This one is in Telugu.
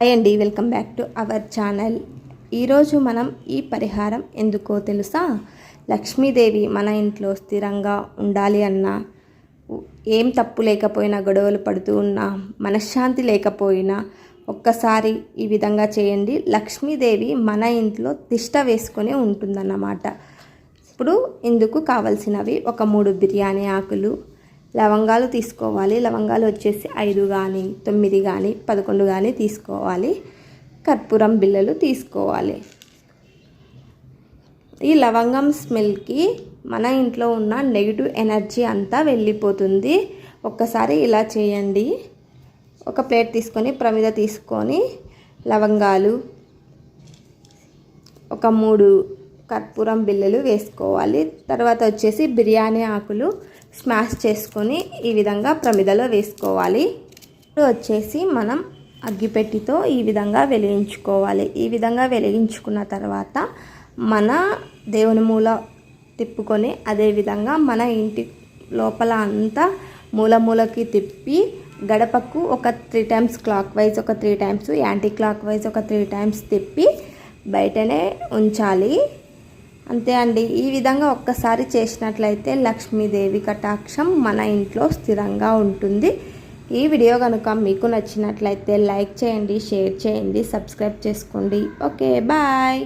హాయ్ అండి welcome back to our channel. ఈరోజు మనం ఈ పరిహారం ఎందుకో తెలుసా? లక్ష్మీదేవి మన ఇంట్లో స్థిరంగా ఉండాలి అన్నా ఏం తప్పు లేకపోయినా గొడవలు పడుతూ ఉన్నా మనశ్శాంతి లేకపోయినా ఒక్కసారి ఈ విధంగా చేయండి. లక్ష్మీదేవి మన ఇంట్లో తిష్ట వేసుకొని ఉంటుందన్నమాట. ఇప్పుడు ఇందుకు కావలసినవి? ఒక మూడు బిర్యానీ ఆకులు లవంగాలు తీసుకోవాలి. లవంగాలు వచ్చేసి ఐదు కానీ తొమ్మిది కానీ పదకొండు కానీ తీసుకోవాలి. కర్పూరం బిళ్ళలు తీసుకోవాలి. ఈ లవంగం స్మెల్కి మన ఇంట్లో ఉన్న నెగిటివ్ ఎనర్జీ అంతా వెళ్ళిపోతుంది. ఒక్కసారి ఇలా చేయండి. ఒక ప్లేట్ తీసుకొని ప్రమిద తీసుకొని లవంగాలు ఒక మూడు కర్పూరం బిళ్ళలు వేసుకోవాలి. తర్వాత వచ్చేసి బిర్యానీ ఆకులు స్మాష్ చేసుకొని ఈ విధంగా ప్రమిదలో వేసుకోవాలి. ఇప్పుడు వచ్చేసి మనం అగ్గిపెట్టితో ఈ విధంగా వెలిగించుకోవాలి. ఈ విధంగా వెలిగించుకున్న తర్వాత మన దేవుని మూల తిప్పుకొని అదేవిధంగా మన ఇంటి లోపల అంతా మూల మూలకి తిప్పి గడపకు ఒక త్రీ టైమ్స్ క్లాక్ వైజ్ ఒక three times anti clock wise ఒక త్రీ టైమ్స్ తిప్పి బయటనే ఉంచాలి. అంతే అండి. ఈ విధంగా ఒక్కసారి చేసినట్లయితే లక్ష్మీదేవి కటాక్షం మన ఇంట్లో స్థిరంగా ఉంటుంది. ఈ వీడియో కనుక మీకు నచ్చినట్లయితే లైక్ చేయండి షేర్ చేయండి సబ్స్క్రైబ్ చేసుకోండి. Okay bye.